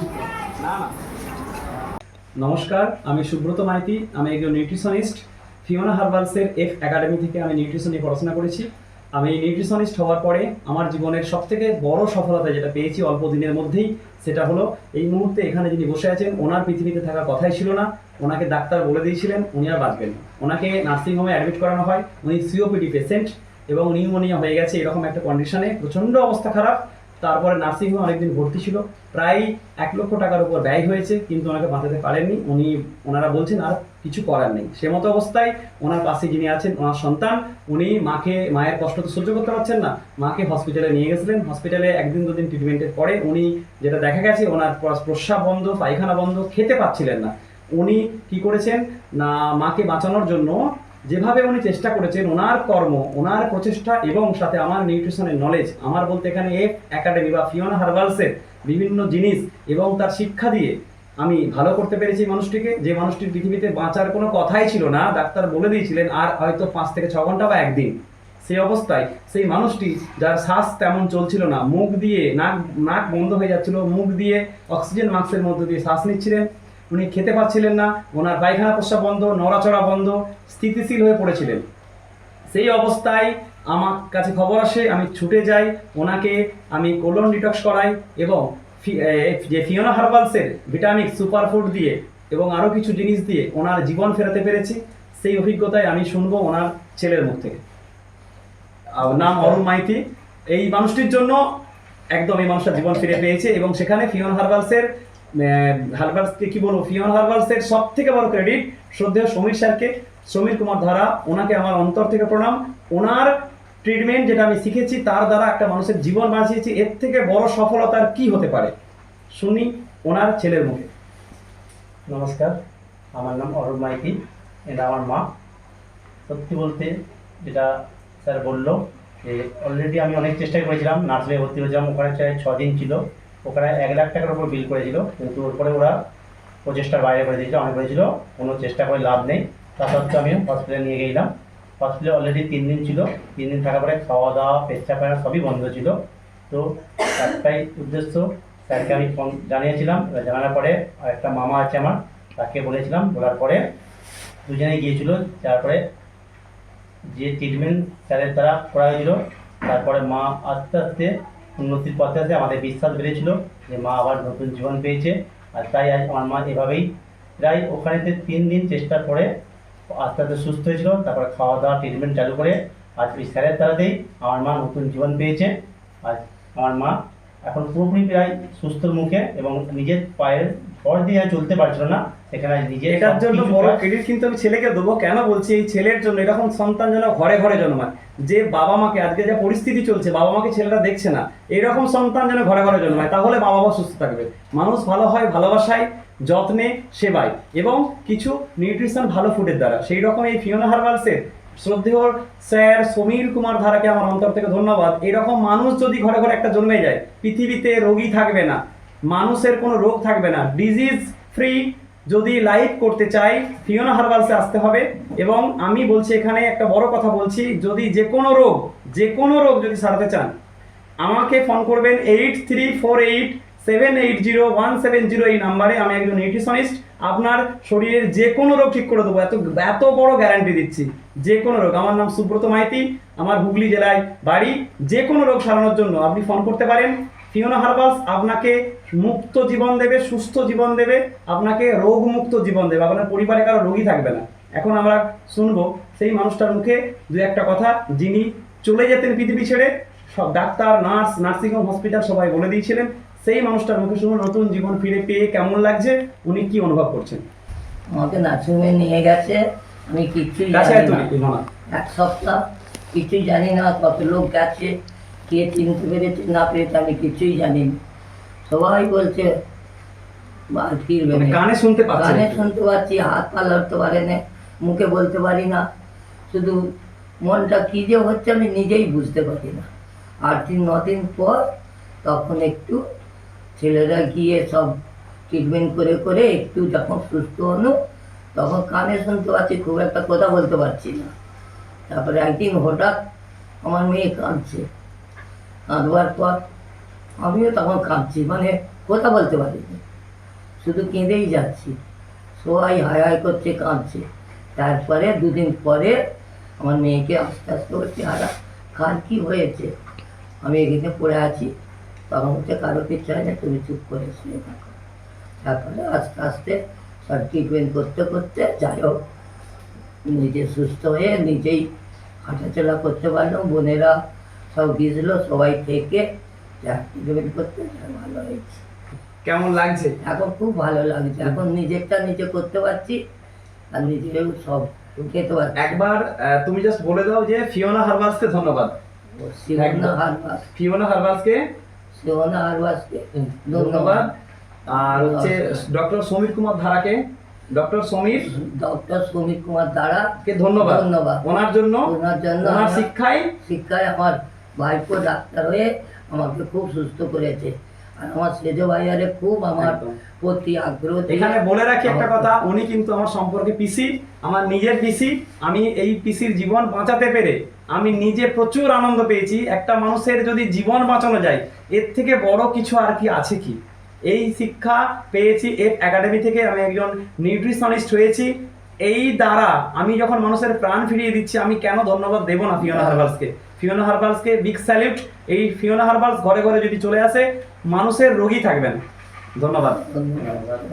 থেকে নমস্কার, আমি সুব্রত মাইতি, আমি একজন নিউট্রিশনিস্ট ফিওনা হার্বালসের এফ একাডেমি থেকে আমি নিউট্রিশন নিয়ে পড়াশোনা করেছি। আমি নিউট্রিশনিস্ট হওয়ার পরে আমার জীবনের সবথেকে বড় সফলতা যেটা পেয়েছি অল্প দিনের মধ্যেই, সেটা হলো এই মুহূর্তে এখানে যিনি বসে আছেন, ওনার পৃথিবীতে থাকার কথাই ছিল না। ওনাকে ডাক্তার বলে দিয়েছিলেন, উনি আর বাঁচবেন ওনাকে নার্সিংহোমে অ্যাডমিট করানো হয়। উনি সিওপিডি পেশেন্ট এবং নিউমোনিয়া হয়ে গেছে, এরকম একটা কন্ডিশনে প্রচণ্ড অবস্থা খারাপ। তারপরে নার্সিংহোমে অনেকদিন ভর্তি ছিল। প্রায় এক লক্ষ টাকার উপর ব্যয় হয়েছে, কিন্তু ওনাকে বাঁচাতে পারেননি। উনি, ওনারা বলছেন আর কিছু করার নেই। সে মতো অবস্থায় ওনার পাশে যিনি আছেন, ওনার সন্তান, উনি মাকে, মায়ের কষ্ট তো সহ্য করতে পারছেন না, মাকে হসপিটালে নিয়ে গেছিলেন। হসপিটালে একদিন দুদিন ট্রিটমেন্টের পরে উনি যেটা দেখা গেছে, ওনার প্র- প্রস্রাব বন্ধ, পায়খানা বন্ধ, খেতে পাচ্ছিলেন না। উনি কি করেছেন, না, মাকে বাঁচানোর জন্য যেভাবে উনি চেষ্টা করেছেন, ওনার কর্ম, ওনার প্রচেষ্টা এবং সাথে আমার নিউট্রিশনের নলেজ আমার বলতে এখানে এফ একাডেমি বা ফিওনা হার্বালসের বিভিন্ন জিনিস এবং তার শিক্ষা দিয়ে আমি ভালো করতে পেরেছি মানুষটিকে। যে মানুষটির পৃথিবীতে বাঁচার কোনো কথাই ছিল না, ডাক্তার বলে দিয়েছিলেন, আর হয়তো পাঁচ থেকে ছ ঘণ্টা বা একদিন। সেই অবস্থায় সেই মানুষটি, যার শ্বাস তেমন চলছিল না, মুখ দিয়ে নাক নাক বন্ধ হয়ে যাচ্ছিল, মুখ দিয়ে অক্সিজেন মাস্কের মধ্যে দিয়ে শ্বাস নিচ্ছিলেন। উনি খেতে পাচ্ছিলেন না, ওনার পায়খানা প্রস্রাব বন্ধ, নড়াচড়া বন্ধ, স্থিতিশীল হয়ে পড়েছিলেন। সেই অবস্থায় আমার কাছে খবর আসে, আমি ছুটে যাই, ওনাকে আমি কোলন ডিটক্স করাই এবং যে ফিওনা হার্বালসের ভিটামিক সুপারফুড দিয়ে এবং আরও কিছু জিনিস দিয়ে ওনার জীবন ফেরাতে পেরেছি, সেই অভিজ্ঞতায় আমি শুনব ওনার ছেলের মুখ থেকে। নাম অরুণ মাইতি। এই মানুষটির জন্য একদম এই মানুষটা জীবন ফিরে পেয়েছে এবং সেখানে ফিওন হার্বালসের হার্বালসকে কি বলব? ফিওন হার্বালসের সব থেকে বড় ক্রেডিট শ্রদ্ধেয় সমীর স্যারকে, সমীর কুমার ধারা। ওনাকে আমার অন্তর থেকে প্রণাম। ওনার ট্রিটমেন্ট যেটা আমি শিখেছি, তার দ্বারা একটা মানুষের জীবন বাঁচিয়েছি। এর থেকে বড় সফলতার কি হতে পারে? শুনি ওনার ছেলের মুখে। নমস্কার, আমার নাম অরুণ মাইতি এটা আমার মা। সত্যি বলতে যেটা স্যার বলল, যে অলরেডি আমি অনেক চেষ্টা করেছিলাম নার্সারি ভর্তি হয়েছিলাম, ওখানে ছ দিন ছিল। ওখানে এক লাখ টাকার উপর বিল করেছিল, কিন্তু ওরপরে ওরা প্রচেষ্টার বাইরে করে দিয়েছিল অনেক করেছিল কোনো চেষ্টা করে লাভ নেই। তা সত্ত্বেও আমি হসপিটালে নিয়ে গেলাম। হসপিটালে অলরেডি তিন দিন ছিল। তিন দিন থাকার পরে খাওয়া দাওয়া পেচ্ছা পায়না সবই বন্ধ ছিল। তো একটাই উদ্দেশ্য, স্যারকে আমি ফোন জানিয়েছিলাম। জানানোর পরে একটা মামা আছে আমার, তাকে বলেছিলাম। বলার পরে দুজনে গিয়েছিল। তারপরে যে ট্রিটমেন্ট স্যারের দ্বারা করা হয়েছিল, তারপরে মা আস্তে আস্তে উন্নতির পথে আছে, আমাদের বিশ্বাস বেড়েছিল যে মা আবার নতুন জীবন পেয়েছে। আর তাই আজ আমার মা এভাবেই প্রায় ওখানেতে তিন দিন চেষ্টা করে আস্তে আস্তে সুস্থ হয়েছিল, তারপর খাওয়া দাওয়া ট্রিটমেন্ট চালু করে আজ ওই স্যারের দ্বারাতেই আমার মা নতুন জীবন পেয়েছে। আজ আমার মা এখন পুরোপুরি প্রায় সুস্থ মুখে এবং নিজের পায়ের ভর দিয়ে আর চলতে পারছিল না। সেখানে আজ নিজের এটার জন্য বড় ক্রেডিট কিন্তু আমি ছেলেকে দেবো। কেন বলছি? এই ছেলের জন্য এরকম সন্তান যেন ঘরে ঘরে জন্মায়। যে বাবা মাকে আজকে যা পরিস্থিতি চলছে বাবা মাকে ছেলেরা দেখছে না এরকম সন্তান যেন ঘরে ঘরে জন্মায় তাহলে মা বাবা সুস্থ থাকবে। মানুষ ভালো হয় ভালোবাসায় যত্নে সেবায়। এবং কিছু নিউট্রিশন ভালো ফুডের দ্বারা। সেই রকম এই ফিওনা হার্বালসের শ্রদ্ধেয় স্যার সমীর কুমার ধারাকে আমার অন্তর থেকে ধন্যবাদ। এরকম মানুষ যদি ঘরে ঘরে একটা জন্মে যায় পৃথিবীতে রোগী থাকবে না। মানুষের কোনো রোগ থাকবে না। ডিজিজ ফ্রি যদি লাইভ করতে চাই ফিওনা হার্বালসে আসতে হবে এবং আমি বলছি এখানে একটা বড় কথা বলছি, যদি যে কোনো রোগ, যে কোনো রোগ যদি সারাতে চান, আমাকে ফোন করবেন eight three four eight seven eight zero one seven zero এই নাম্বারে আমি একজন নিউট্রিশনিস্ট আপনার শরীরের যে কোনো রোগ ঠিক করে দেবো। এত এত বড় গ্যারান্টি দিচ্ছি। যে কোনো রোগ। আমার নাম সুব্রত মাইতি, আমার হুগলি জেলায় বাড়ি। যে কোনো রোগ সারানোর জন্য আপনি ফোন করতে পারেন। ফিওনা হার্বালস আপনাকে মুক্ত জীবন দেবে সুস্থ জীবন দেবে আপনাকে রোগ মুক্ত জীবন দেবে। আপনার পরিবারে কারও রোগী থাকবে না। এখন আমরা শুনব সেই মানুষটার মুখে দু একটা কথা যিনি চলে যেতেন পৃথিবী ছেড়ে সব ডাক্তার নার্স নার্সিংহোম হসপিটাল সবাই বলে দিয়েছিলেন সেই মানুষটার মুখে শুনুন নতুন জীবন ফিরে পেয়ে কেমন লাগছে উনি কি অনুভব করছেন? আমাকে নার্সিংহোমে নিয়ে গেছে আমি কিচ্ছুই কাছে জানি না। এক সপ্তাহ কিছুই জানি না কত লোক গেছে কে চিনতে পেরেছে না পেরেছে আমি কিছুই জানি না। সবাই বলছে ফিরবে মানে কানে শুনতে কানে। শুনতে পাচ্ছি হাত পা লড়তে পারে না মুখে বলতে পারি না। শুধু মনটা কী যে হচ্ছে আমি নিজেই বুঝতে পারি না। আট দিন ন দিন পর তখন একটু ছেলেরা গিয়ে সব ট্রিটমেন্ট করে করে একটু যখন সুস্থ হলো তখন কানে শুনতে পাচ্ছি খুব একটা কথা বলতে পারছি না। তারপরে একদিন হঠাৎ আমার মেয়ে কাঁদছে। কাঁদবার পর আমিও তখন কাঁদছি মানে কথা বলতে পারিনি। শুধু কেঁদেই যাচ্ছি। সবাই হায় হায় করছে, কাঁদছে। তারপরে দুদিন পরে আমার মেয়েকে আস্তে আস্তে বলছি, আর, কার কি হয়েছে? আমি এখানে পড়ে আছি। তখন হচ্ছে কারও কিছু হয় না, তুমি চুপ করে শুয়ে থাকো। তারপরে আস্তে আস্তে সব ট্রিটমেন্ট করতে করতে যাই হোক, নিজে সুস্থ হয়ে নিজেই হাঁটাচলা করতে পারলাম। বোনেরা সব গিয়েছিল সবাই থেকে যা করতে ভালো হয়েছে। কেমন লাগছে? এখন খুব ভালো লাগছে এখন নিজেরটা নিজে করতে পারছি আর নিজেও সব খেতে পারছি। একবার তুমি জাস্ট বলে দাও যে ফিওনা হারবাসকে ধন্যবাদ। একদম। হারবাস ফিওনা হারবাসকে শিবনা হারবাসকে ধন্যবাদ। আর হচ্ছে ডক্টর সমীর কুমার ধারাকে ডক্টর সমীর? ডক্টর সুমিত কুমার কে ধন্যবাদ? ধন্যবাদ। ওনার জন্য ওনার জন্য ওনার শিক্ষায়? শিক্ষায় আমার ভাইপো ডাক্তার হয়ে আমাকে খুব সুস্থ করেছে। আর আমার সেজ ভাইয়ারে খুব আমার প্রতি আগ্রহ এখানে বলে রাখি একটা কথা উনি কিন্তু আমার সম্পর্কে পিসি আমার নিজের পিসি। আমি এই পিসির জীবন বাঁচাতে পেরে আমি নিজে প্রচুর আনন্দ পেয়েছি। একটা মানুষের যদি জীবন বাঁচানো যায় এর থেকে বড় কিছু আর কি আছে কি? এই শিক্ষা পেয়েছি এফ একাডেমি থেকে আমি একজন নিউট্রিশনিস্ট হয়েছি। এই দ্বারা আমি যখন মানুষের প্রাণ ফিরিয়ে দিচ্ছি, আমি কেন ধন্যবাদ দেবো না ফিওনা হার্বালসকে? ফিওনা হার্বালসকে বিগ স্যালিউট এই ফিওনা হার্বালস ঘরে ঘরে যদি চলে আসে, মানুষের রোগী থাকবেন। ধন্যবাদ।